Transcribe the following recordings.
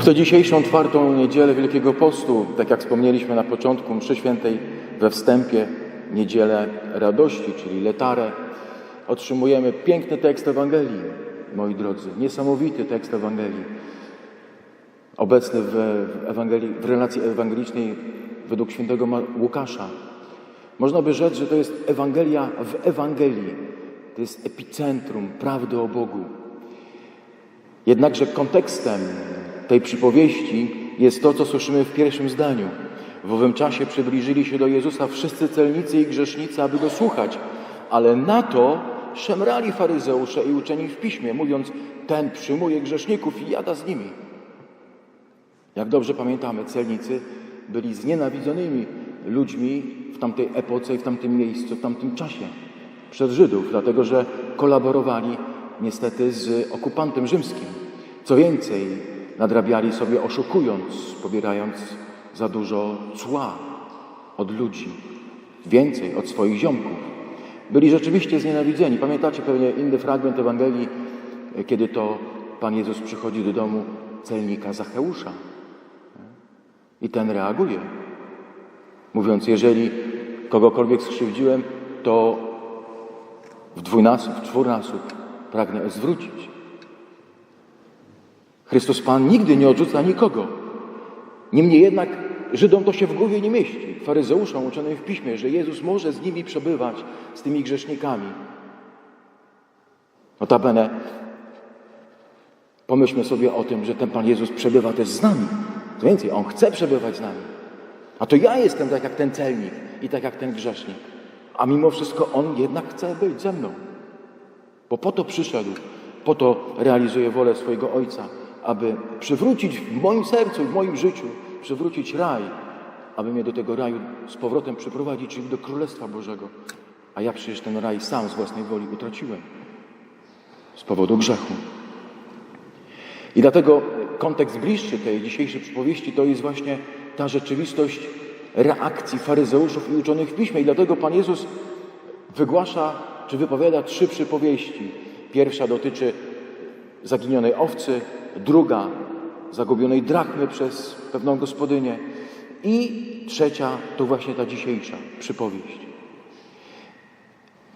W tę dzisiejszą czwartą niedzielę Wielkiego Postu, tak jak wspomnieliśmy na początku mszy świętej we wstępie, niedzielę radości, czyli letarę, otrzymujemy piękny tekst Ewangelii, moi drodzy, niesamowity tekst Ewangelii, obecny w, Ewangelii, w relacji ewangelicznej według świętego Łukasza. Można by rzec, że to jest Ewangelia w Ewangelii, to jest epicentrum prawdy o Bogu. Jednakże kontekstem tej przypowieści jest to, co słyszymy w pierwszym zdaniu. W owym czasie przybliżyli się do Jezusa wszyscy celnicy i grzesznicy, aby go słuchać, ale na to szemrali faryzeusze i uczeni w piśmie, mówiąc: Ten przyjmuje grzeszników i jada z nimi. Jak dobrze pamiętamy, celnicy byli znienawidzonymi ludźmi w tamtej epoce i w tamtym miejscu, w tamtym czasie przez Żydów, dlatego że kolaborowali niestety z okupantem rzymskim. Co więcej, nadrabiali sobie oszukując, pobierając za dużo cła od ludzi, więcej od swoich ziomków. Byli rzeczywiście znienawidzeni. Pamiętacie pewnie inny fragment Ewangelii, kiedy to Pan Jezus przychodzi do domu celnika Zacheusza. I ten reaguje, mówiąc: Jeżeli kogokolwiek skrzywdziłem, to w dwójnasób, w czwórnasób pragnę zwrócić. Chrystus Pan nigdy nie odrzuca nikogo. Niemniej jednak Żydom to się w głowie nie mieści. Faryzeuszom uczonym w piśmie, że Jezus może z nimi przebywać, z tymi grzesznikami. Notabene pomyślmy sobie o tym, że ten Pan Jezus przebywa też z nami. Co więcej, On chce przebywać z nami. A to ja jestem tak jak ten celnik i tak jak ten grzesznik. A mimo wszystko On jednak chce być ze mną. Bo po to przyszedł, po to realizuje wolę swojego Ojca, aby przywrócić w moim sercu, w moim życiu, przywrócić raj, aby mnie do tego raju z powrotem przyprowadzić, czyli do Królestwa Bożego. A ja przecież ten raj sam z własnej woli utraciłem z powodu grzechu. I dlatego kontekst bliższy tej dzisiejszej przypowieści to jest właśnie ta rzeczywistość reakcji faryzeuszów i uczonych w piśmie. I dlatego Pan Jezus wygłasza czy wypowiada trzy przypowieści. Pierwsza dotyczy zaginionej owcy, druga zagubionej drachmy przez pewną gospodynię i trzecia to właśnie ta dzisiejsza przypowieść.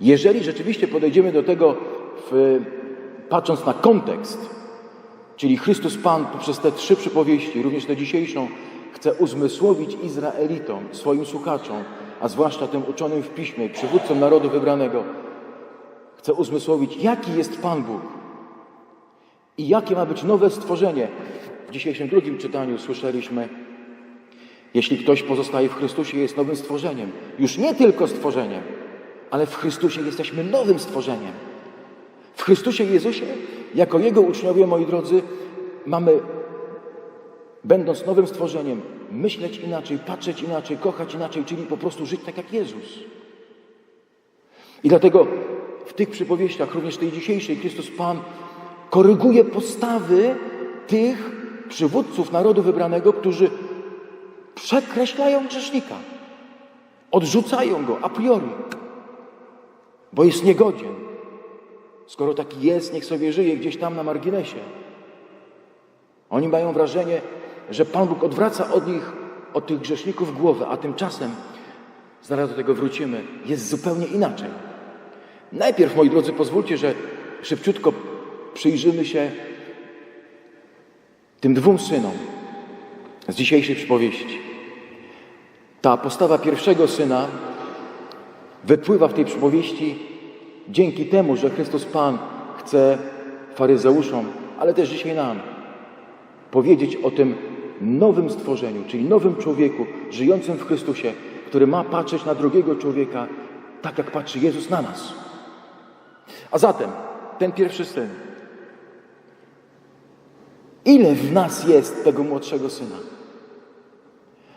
Jeżeli rzeczywiście podejdziemy do tego w, patrząc na kontekst, czyli Chrystus Pan poprzez te trzy przypowieści, również tę dzisiejszą, chce uzmysłowić Izraelitom, swoim słuchaczom, a zwłaszcza tym uczonym w piśmie, przywódcom narodu wybranego, chce uzmysłowić, jaki jest Pan Bóg i jakie ma być nowe stworzenie. W dzisiejszym drugim czytaniu słyszeliśmy, jeśli ktoś pozostaje w Chrystusie, jest nowym stworzeniem. Już nie tylko stworzeniem, ale w Chrystusie jesteśmy nowym stworzeniem. W Chrystusie Jezusie, jako Jego uczniowie, moi drodzy, mamy, będąc nowym stworzeniem, myśleć inaczej, patrzeć inaczej, kochać inaczej, czyli po prostu żyć tak jak Jezus. I dlatego w tych przypowieściach, również tej dzisiejszej, Chrystus Pan koryguje postawy tych przywódców narodu wybranego, którzy przekreślają grzesznika, odrzucają go a priori, bo jest niegodzien. Skoro taki jest, niech sobie żyje gdzieś tam na marginesie. Oni mają wrażenie, że Pan Bóg odwraca od nich, od tych grzeszników głowę, a tymczasem, zaraz do tego wrócimy, jest zupełnie inaczej. Najpierw, moi drodzy, pozwólcie, że szybciutko przyjrzymy się tym dwóm synom z dzisiejszej przypowieści. Ta postawa pierwszego syna wypływa w tej przypowieści dzięki temu, że Chrystus Pan chce faryzeuszom, ale też dzisiaj nam powiedzieć o tym nowym stworzeniu, czyli nowym człowieku żyjącym w Chrystusie, który ma patrzeć na drugiego człowieka tak, jak patrzy Jezus na nas. A zatem ten pierwszy syn. Ile w nas jest tego młodszego syna?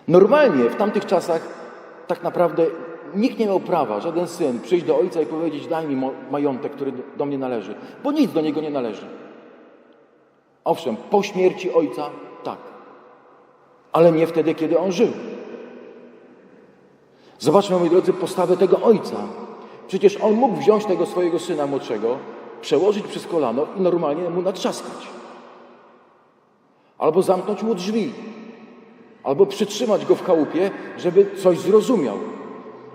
Normalnie w tamtych czasach tak naprawdę nikt nie miał prawa, żaden syn, przyjść do ojca i powiedzieć: Daj mi majątek, który do mnie należy, bo nic do niego nie należy. Owszem, po śmierci ojca tak, ale nie wtedy, kiedy on żył. Zobaczmy, moi drodzy, postawę tego ojca. Przecież on mógł wziąć tego swojego syna młodszego, przełożyć przez kolano i normalnie mu natrzaskać. Albo zamknąć mu drzwi, albo przytrzymać go w chałupie, żeby coś zrozumiał.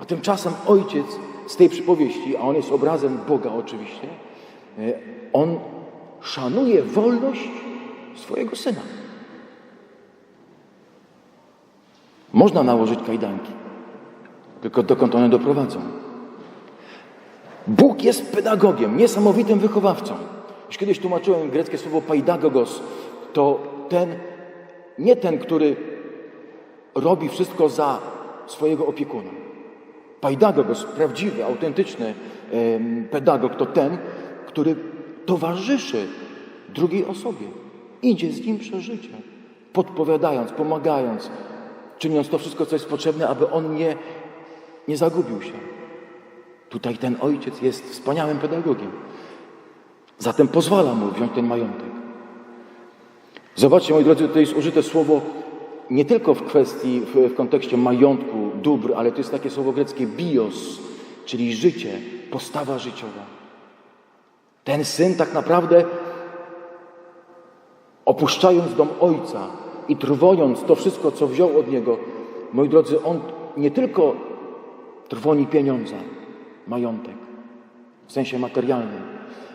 A tymczasem ojciec z tej przypowieści, a on jest obrazem Boga oczywiście, e, on szanuje wolność swojego syna. Można nałożyć kajdanki, tylko dokąd one doprowadzą. Bóg jest pedagogiem, niesamowitym wychowawcą. Już kiedyś tłumaczyłem greckie słowo paidagogos, to ten, nie ten, który robi wszystko za swojego opiekuna. Paidagogos, prawdziwy, autentyczny pedagog, to ten, który towarzyszy drugiej osobie. Idzie z nim przez życie, podpowiadając, pomagając, czyniąc to wszystko, co jest potrzebne, aby on nie, nie zagubił się. Tutaj ten ojciec jest wspaniałym pedagogiem. Zatem pozwala mu wziąć ten majątek. Zobaczcie, moi drodzy, tutaj jest użyte słowo nie tylko w kwestii, w, w kontekście majątku, dóbr, ale to jest takie słowo greckie bios, czyli życie, postawa życiowa. Ten syn tak naprawdę opuszczając dom ojca i trwojąc to wszystko, co wziął od niego, moi drodzy, on nie tylko trwoni pieniądze, majątek, w sensie materialnym,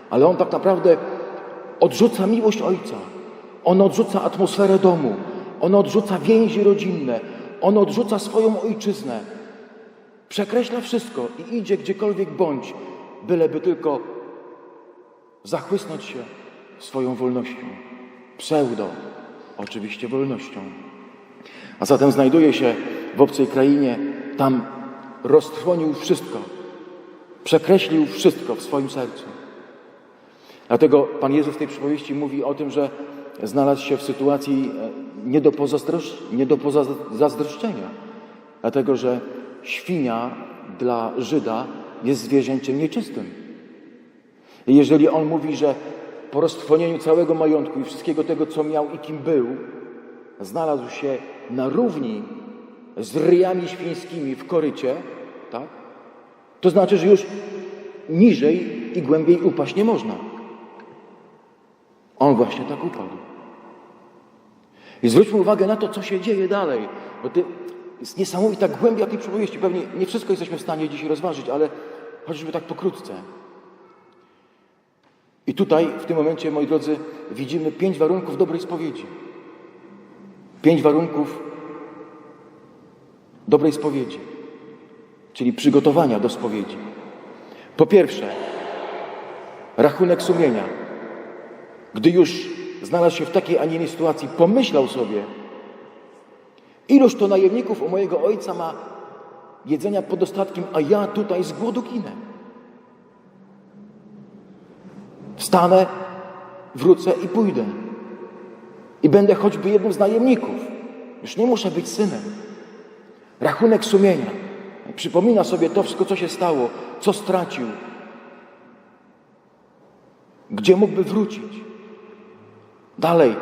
ale on tak naprawdę odrzuca miłość ojca. On odrzuca atmosferę domu. On odrzuca więzi rodzinne. On odrzuca swoją ojczyznę. Przekreśla wszystko i idzie gdziekolwiek bądź, byleby tylko zachłysnąć się swoją wolnością. Pseudo, oczywiście wolnością. A zatem znajduje się w obcej krainie, tam roztrwonił wszystko, przekreślił wszystko w swoim sercu. Dlatego Pan Jezus w tej przypowieści mówi o tym, że znalazł się w sytuacji e, nie do, nie do pozazdroszczenia. Dlatego, że świnia dla Żyda jest zwierzęciem nieczystym. I jeżeli on mówi, że po roztrwonieniu całego majątku i wszystkiego tego, co miał i kim był, znalazł się na równi z ryjami świńskimi w korycie, tak? To znaczy, że już niżej i głębiej upaść nie można. On właśnie tak upadł. I zwróćmy uwagę na to, co się dzieje dalej, bo to jest niesamowita głębia tej przypowieści. Pewnie nie wszystko jesteśmy w stanie dzisiaj rozważyć, ale chociażby tak pokrótce. I tutaj, w tym momencie, moi drodzy, widzimy pięć warunków dobrej spowiedzi. Pięć warunków dobrej spowiedzi, czyli przygotowania do spowiedzi. Po pierwsze, rachunek sumienia. Gdy już znalazł się w takiej, a nie innej sytuacji, pomyślał sobie, iluż to najemników u mojego ojca ma jedzenia pod dostatkiem, a ja tutaj z głodu ginę. Wstanę, wrócę i pójdę. I będę choćby jednym z najemników. Już nie muszę być synem. Rachunek sumienia. Przypomina sobie to wszystko, co się stało, co stracił, gdzie mógłby wrócić. Dalej,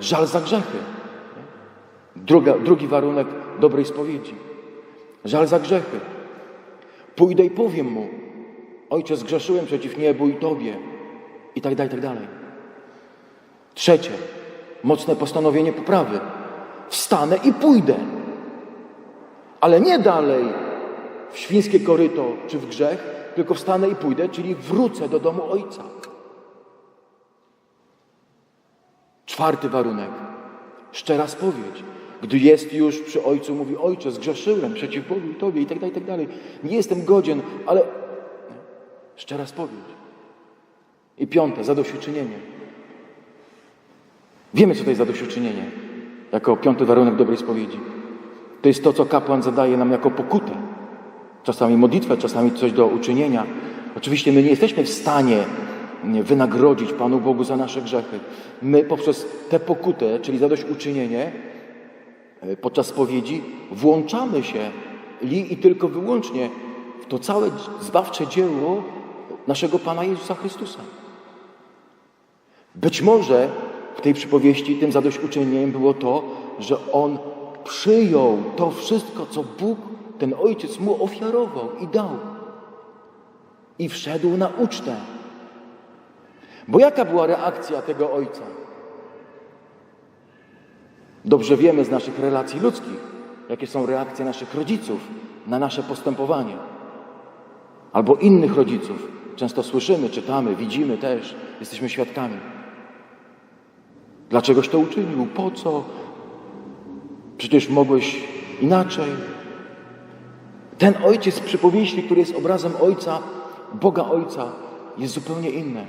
żal za grzechy. Druga, drugi warunek dobrej spowiedzi. Żal za grzechy. Pójdę i powiem mu, ojcze, zgrzeszyłem przeciw niebu i Tobie. I tak dalej, i tak dalej. Trzecie, mocne postanowienie poprawy. Wstanę i pójdę. Ale nie dalej w świńskie koryto czy w grzech, tylko wstanę i pójdę, czyli wrócę do domu ojca. Czwarty warunek. Szczera spowiedź. Gdy jest już przy ojcu, mówi: Ojcze, zgrzeszyłem przeciw Bogu i Tobie, i tak dalej, i tak dalej. Nie jestem godzien, ale. Szczera spowiedź. I piąte, zadośćuczynienie. Wiemy, co to jest zadośćuczynienie, jako piąty warunek dobrej spowiedzi. To jest to, co kapłan zadaje nam jako pokutę. Czasami modlitwę, czasami coś do uczynienia. Oczywiście my nie jesteśmy w stanie wynagrodzić Panu Bogu za nasze grzechy. My poprzez tę pokutę, czyli zadośćuczynienie, e, podczas spowiedzi włączamy się li i tylko wyłącznie w to całe zbawcze dzieło naszego Pana Jezusa Chrystusa. Być może w tej przypowieści tym zadośćuczynieniem było to, że On przyjął to wszystko, co Bóg, ten Ojciec mu ofiarował i dał. I wszedł na ucztę. Bo jaka była reakcja tego ojca? Dobrze wiemy z naszych relacji ludzkich, jakie są reakcje naszych rodziców na nasze postępowanie. Albo innych rodziców. Często słyszymy, czytamy, widzimy też, jesteśmy świadkami. Dlaczegoś to uczynił? Po co? Przecież mogłeś inaczej. Ten ojciec z przypowieści, który jest obrazem ojca, Boga Ojca, jest zupełnie inny.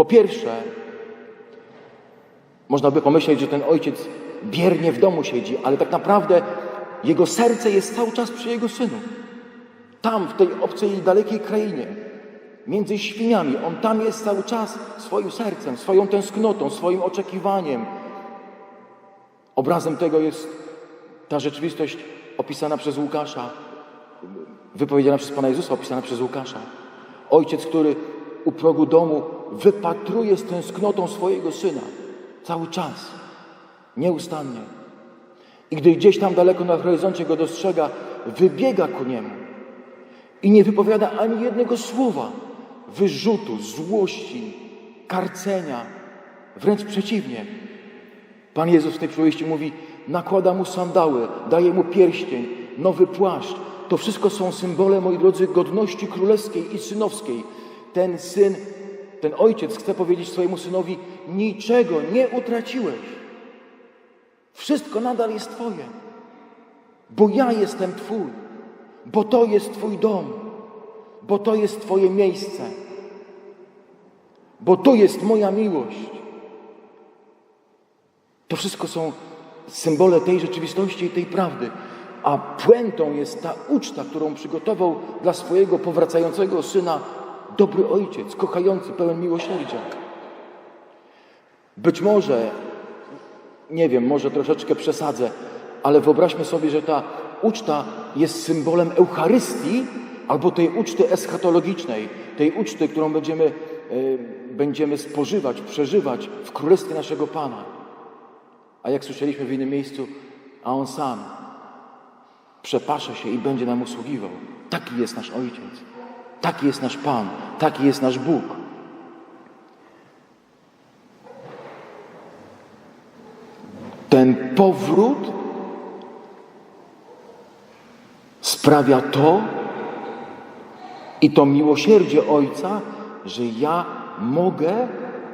Po pierwsze, można by pomyśleć, że ten ojciec biernie w domu siedzi, ale tak naprawdę jego serce jest cały czas przy jego synu. Tam, w tej obcej i dalekiej krainie, między świniami, on tam jest cały czas swoim sercem, swoją tęsknotą, swoim oczekiwaniem. Obrazem tego jest ta rzeczywistość opisana przez Łukasza, wypowiedziana przez Pana Jezusa, opisana przez Łukasza. Ojciec, który u progu domu wypatruje z tęsknotą swojego syna cały czas, nieustannie. I gdy gdzieś tam daleko na horyzoncie go dostrzega, wybiega ku niemu i nie wypowiada ani jednego słowa wyrzutu, złości, karcenia. Wręcz przeciwnie. Pan Jezus w tej przypowieści mówi, nakłada mu sandały, daje mu pierścień, nowy płaszcz. To wszystko są symbole, moi drodzy, godności królewskiej i synowskiej. Ten syn, ten ojciec chce powiedzieć swojemu synowi, niczego nie utraciłeś. Wszystko nadal jest Twoje, bo ja jestem Twój, bo to jest Twój dom, bo to jest Twoje miejsce, bo to jest moja miłość. To wszystko są symbole tej rzeczywistości i tej prawdy. A puentą jest ta uczta, którą przygotował dla swojego powracającego syna dobry ojciec, kochający, pełen miłosierdzia. Być może, nie wiem, może troszeczkę przesadzę, ale wyobraźmy sobie, że ta uczta jest symbolem Eucharystii albo tej uczty eschatologicznej, tej uczty, którą będziemy, e, będziemy spożywać, przeżywać w Królestwie naszego Pana. A jak słyszeliśmy w innym miejscu, a On sam przepasze się i będzie nam usługiwał. Taki jest nasz Ojciec, taki jest nasz Pan, taki jest nasz Bóg. Ten powrót sprawia to i to miłosierdzie Ojca, że ja mogę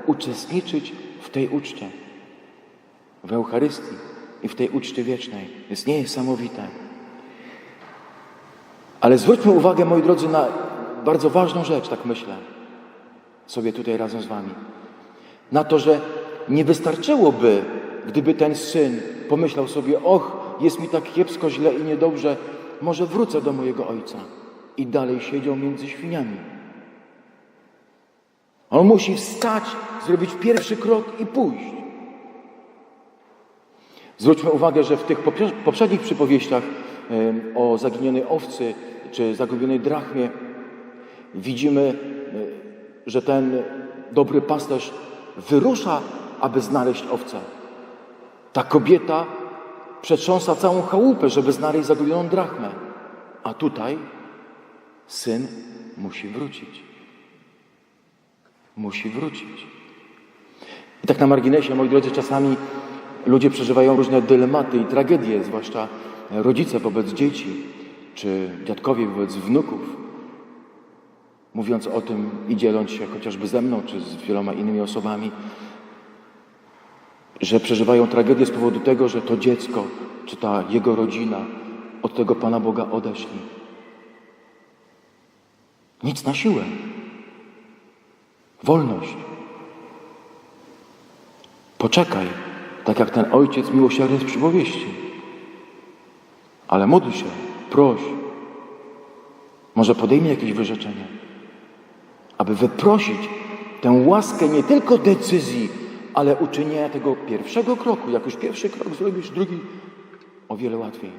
uczestniczyć w tej uczcie, w Eucharystii i w tej uczcie wiecznej. Jest niesamowite. Ale zwróćmy uwagę, moi drodzy, na bardzo ważną rzecz, tak myślę, sobie tutaj razem z Wami. Na to, że nie wystarczyłoby, gdyby ten syn pomyślał sobie, och, jest mi tak kiepsko, źle i niedobrze, może wrócę do mojego ojca. I dalej siedział między świniami. On musi wstać, zrobić pierwszy krok i pójść. Zwróćmy uwagę, że w tych poprzednich przypowieściach o zaginionej owcy czy zagubionej drachmie widzimy, e, że ten dobry pasterz wyrusza, aby znaleźć owcę. Ta kobieta przetrząsa całą chałupę, żeby znaleźć zagubioną drachmę. A tutaj syn musi wrócić. Musi wrócić. I tak na marginesie, moi drodzy, czasami ludzie przeżywają różne dylematy i tragedie, zwłaszcza rodzice wobec dzieci, czy dziadkowie wobec wnuków. Mówiąc o tym i dzieląc się chociażby ze mną, czy z wieloma innymi osobami, że przeżywają tragedię z powodu tego, że to dziecko, czy ta jego rodzina od tego Pana Boga odeszli. Nic na siłę. Wolność. Poczekaj, tak jak ten ojciec miłosierny z przypowieści. Ale módl się, proś. Może podejmie jakieś wyrzeczenie, aby wyprosić tę łaskę nie tylko decyzji, ale uczynienia tego pierwszego kroku. Jak już pierwszy krok zrobisz, drugi o wiele łatwiej.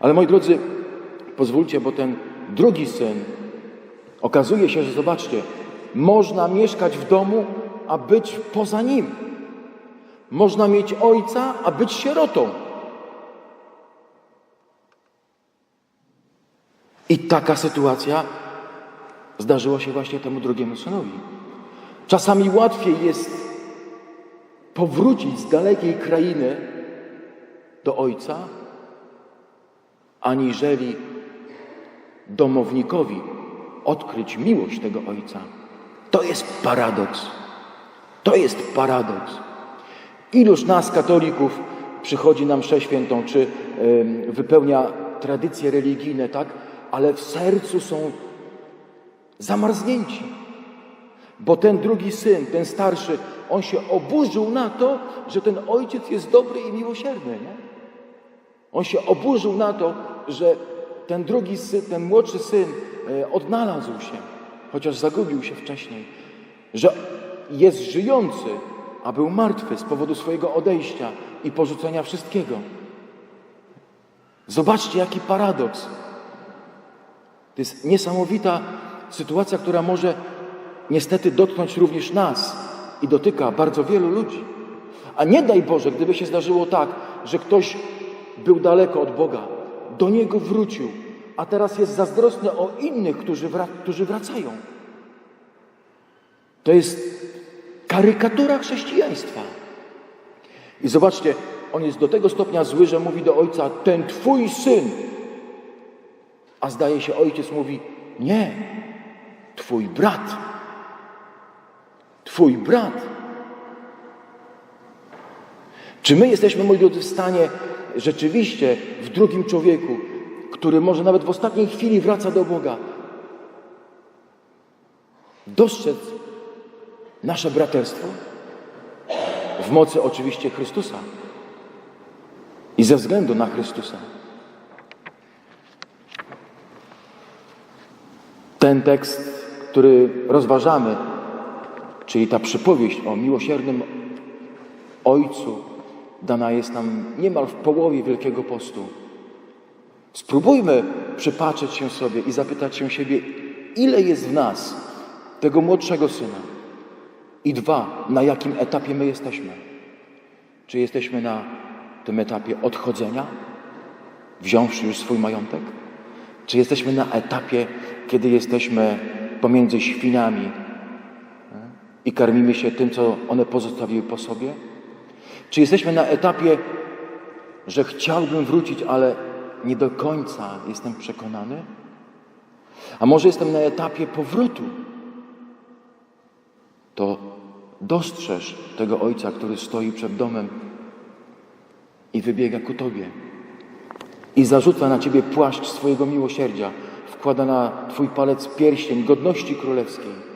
Ale moi drodzy, pozwólcie, bo ten drugi syn okazuje się, że zobaczcie, można mieszkać w domu, a być poza nim. Można mieć ojca, a być sierotą. I taka sytuacja zdarzyła się właśnie temu drugiemu synowi. Czasami łatwiej jest powrócić z dalekiej krainy do Ojca, aniżeli domownikowi odkryć miłość tego Ojca. To jest paradoks. To jest paradoks. Iluż nas, katolików, przychodzi na mszę świętą, czy ym, wypełnia tradycje religijne, tak? Ale w sercu są zamarznięci. Bo ten drugi syn, ten starszy, on się oburzył na to, że ten ojciec jest dobry i miłosierny. Nie? On się oburzył na to, że ten drugi syn, ten młodszy syn e, odnalazł się, chociaż zagubił się wcześniej. Że jest żyjący, a był martwy z powodu swojego odejścia i porzucenia wszystkiego. Zobaczcie, jaki paradoks. To jest niesamowita sytuacja, która może niestety dotknąć również nas i dotyka bardzo wielu ludzi. A nie daj Boże, gdyby się zdarzyło tak, że ktoś był daleko od Boga, do Niego wrócił, a teraz jest zazdrosny o innych, którzy, którzy wracają. To jest karykatura chrześcijaństwa. I zobaczcie, on jest do tego stopnia zły, że mówi do ojca: Ten twój syn. A zdaje się, ojciec mówi: Nie, twój brat. Twój brat. Czy my jesteśmy, moi drodzy, w stanie rzeczywiście w drugim człowieku, który może nawet w ostatniej chwili wraca do Boga, dostrzec nasze braterstwo? W mocy oczywiście Chrystusa i ze względu na Chrystusa. Ten tekst, który rozważamy, czyli ta przypowieść o miłosiernym Ojcu, dana jest nam niemal w połowie Wielkiego Postu. Spróbujmy przypatrzeć się sobie i zapytać się siebie, ile jest w nas tego młodszego syna. I dwa, na jakim etapie my jesteśmy. Czy jesteśmy na tym etapie odchodzenia, wziąwszy już swój majątek? Czy jesteśmy na etapie, kiedy jesteśmy pomiędzy świniami e, i karmimy się tym, co one pozostawiły po sobie? Czy jesteśmy na etapie, że chciałbym wrócić, ale nie do końca jestem przekonany? A może jestem na etapie powrotu? To dostrzeż tego ojca, który stoi przed domem i wybiega ku tobie i zarzuca na ciebie płaszcz swojego miłosierdzia, wkłada na twój palec pierścień godności królewskiej.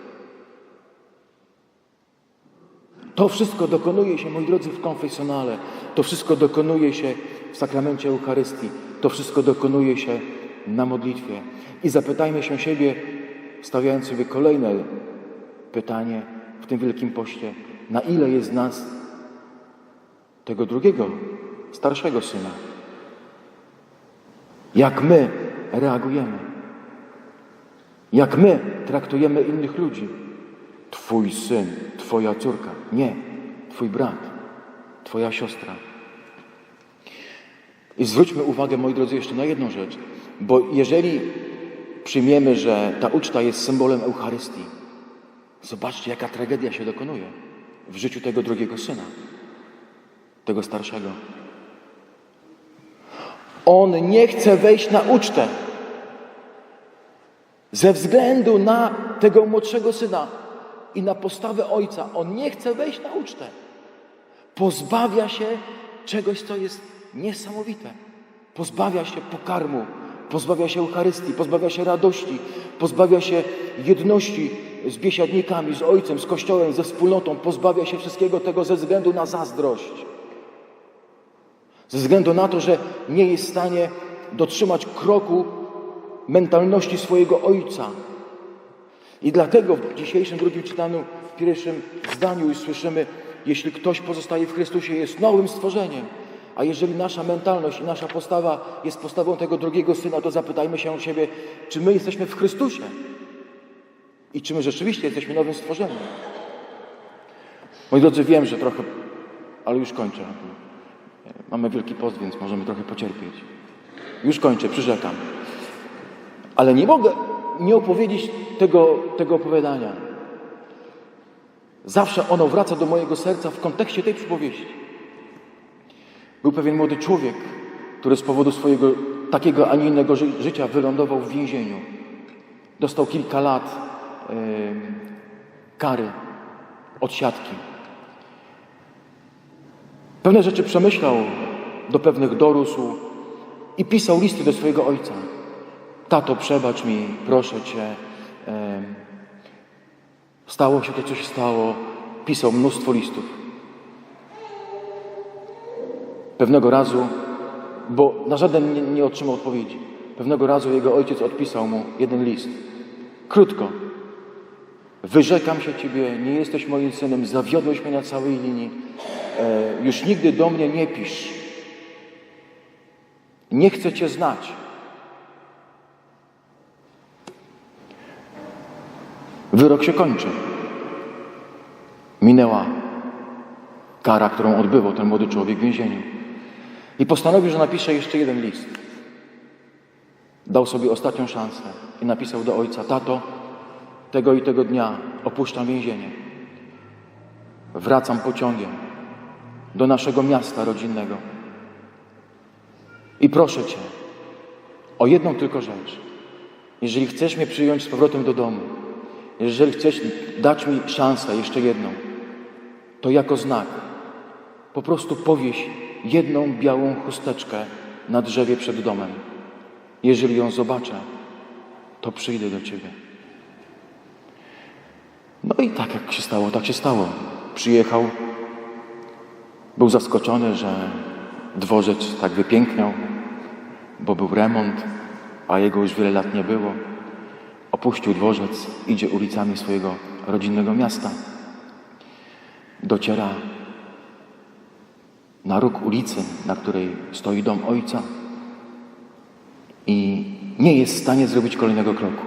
To wszystko dokonuje się, moi drodzy, w konfesjonale. To wszystko dokonuje się w sakramencie Eucharystii. To wszystko dokonuje się na modlitwie. I zapytajmy się siebie, stawiając sobie kolejne pytanie w tym Wielkim Poście, na ile jest nas tego drugiego, starszego syna? Jak my reagujemy? Jak my traktujemy innych ludzi? Twój syn, Twoja córka. Nie, Twój brat, Twoja siostra. I zwróćmy uwagę, moi drodzy, jeszcze na jedną rzecz. Bo jeżeli przyjmiemy, że ta uczta jest symbolem Eucharystii, zobaczcie, jaka tragedia się dokonuje w życiu tego drugiego syna, tego starszego. On nie chce wejść na ucztę ze względu na tego młodszego syna i na postawę ojca. On nie chce wejść na ucztę. Pozbawia się czegoś, co jest niesamowite. Pozbawia się pokarmu, pozbawia się Eucharystii, pozbawia się radości, pozbawia się jedności z biesiadnikami, z ojcem, z kościołem, ze wspólnotą, pozbawia się wszystkiego tego ze względu na zazdrość. Ze względu na to, że nie jest w stanie dotrzymać kroku mentalności swojego ojca. I dlatego w dzisiejszym drugim czytaniu, w pierwszym zdaniu już słyszymy, jeśli ktoś pozostaje w Chrystusie, jest nowym stworzeniem. A jeżeli nasza mentalność i nasza postawa jest postawą tego drugiego syna, to zapytajmy się o siebie, czy my jesteśmy w Chrystusie i czy my rzeczywiście jesteśmy nowym stworzeniem. Moi drodzy, wiem, że trochę, ale już kończę. Mamy wielki post, więc możemy trochę pocierpieć. Już kończę, przyrzekam. Ale nie mogę nie opowiedzieć tego, tego opowiadania. Zawsze ono wraca do mojego serca w kontekście tej przypowieści. Był pewien młody człowiek, który z powodu swojego takiego, a nie innego ży życia wylądował w więzieniu. Dostał kilka lat yy, kary, odsiadki. Pewne rzeczy przemyślał, do pewnych dorósł i pisał listy do swojego ojca. Tato, przebacz mi, proszę cię. Stało się to, co się stało. Pisał mnóstwo listów. Pewnego razu, bo na żaden nie, nie otrzymał odpowiedzi, pewnego razu jego ojciec odpisał mu jeden list. Krótko. Wyrzekam się Ciebie, nie jesteś moim synem, zawiodłeś mnie na całej linii. E, już nigdy do mnie nie pisz. Nie chcę Cię znać. Wyrok się kończy. Minęła kara, którą odbywał ten młody człowiek w więzieniu. I postanowił, że napisze jeszcze jeden list. Dał sobie ostatnią szansę i napisał do ojca: Tato, tego i tego dnia opuszczam więzienie. Wracam pociągiem do naszego miasta rodzinnego. I proszę Cię o jedną tylko rzecz. Jeżeli chcesz mnie przyjąć z powrotem do domu, jeżeli chcesz dać mi szansę, jeszcze jedną, to jako znak po prostu powieś jedną białą chusteczkę na drzewie przed domem. Jeżeli ją zobaczę, to przyjdę do Ciebie. No i tak jak się stało, tak się stało. Przyjechał, był zaskoczony, że dworzec tak wypiękniał, bo był remont, a jego już wiele lat nie było. Opuścił dworzec, idzie ulicami swojego rodzinnego miasta. Dociera na róg ulicy, na której stoi dom ojca i nie jest w stanie zrobić kolejnego kroku,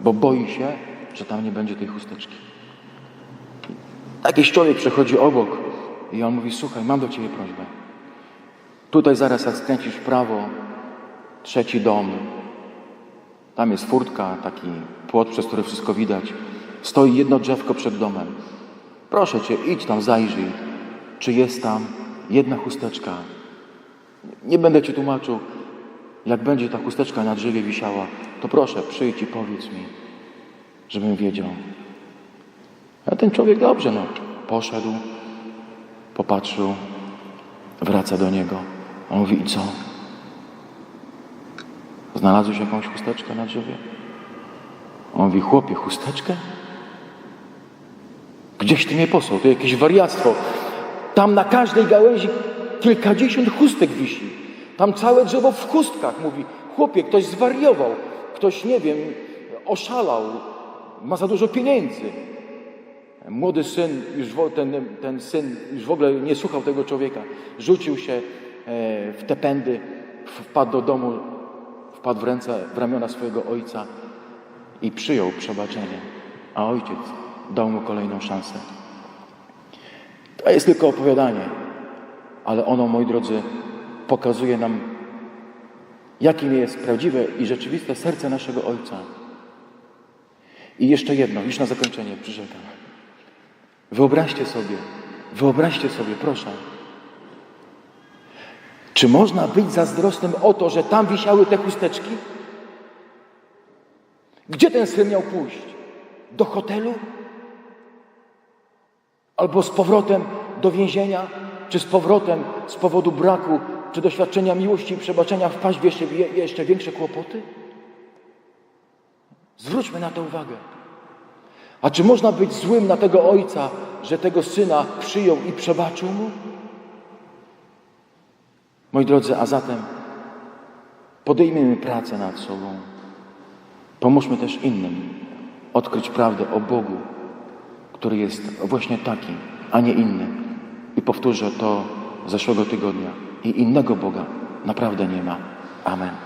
bo boi się, że tam nie będzie tej chusteczki. Jakiś człowiek przechodzi obok i on mówi, słuchaj, mam do Ciebie prośbę. Tutaj zaraz jak skręcisz w prawo, trzeci dom, tam jest furtka, taki płot, przez który wszystko widać. Stoi jedno drzewko przed domem. Proszę Cię, idź tam, zajrzyj, czy jest tam jedna chusteczka. Nie będę Ci tłumaczył, jak będzie ta chusteczka na drzewie wisiała, to proszę, przyjdź i powiedz mi, żebym wiedział. A ten człowiek dobrze, no, poszedł, popatrzył, wraca do niego. On mówi, i co? Znalazłeś jakąś chusteczkę na drzewie? On mówi, chłopie, chusteczkę? Gdzieś ty mnie posłał, to jakieś wariactwo. Tam na każdej gałęzi kilkadziesiąt chustek wisi. Tam całe drzewo w chustkach. Mówi, chłopie, ktoś zwariował, ktoś, nie wiem, oszalał, ma za dużo pieniędzy. Młody syn, już ten, ten syn już w ogóle nie słuchał tego człowieka. Rzucił się e, w te pędy, wpadł do domu, wpadł w ręce, w ramiona swojego ojca i przyjął przebaczenie. A ojciec dał mu kolejną szansę. To jest tylko opowiadanie, ale ono, moi drodzy, pokazuje nam, jakim jest prawdziwe i rzeczywiste serce naszego Ojca. I jeszcze jedno, już na zakończenie przyrzekam. Wyobraźcie sobie, wyobraźcie sobie, proszę, czy można być zazdrosnym o to, że tam wisiały te chusteczki? Gdzie ten syn miał pójść? Do hotelu? Albo z powrotem do więzienia? Czy z powrotem z powodu braku, czy doświadczenia miłości i przebaczenia wpaść w jeszcze, jeszcze większe kłopoty? Zwróćmy na to uwagę. A czy można być złym na tego ojca, że tego syna przyjął i przebaczył mu? Moi drodzy, a zatem podejmijmy pracę nad sobą. Pomóżmy też innym odkryć prawdę o Bogu, który jest właśnie taki, a nie inny. I powtórzę to zeszłego tygodnia. I innego Boga naprawdę nie ma. Amen.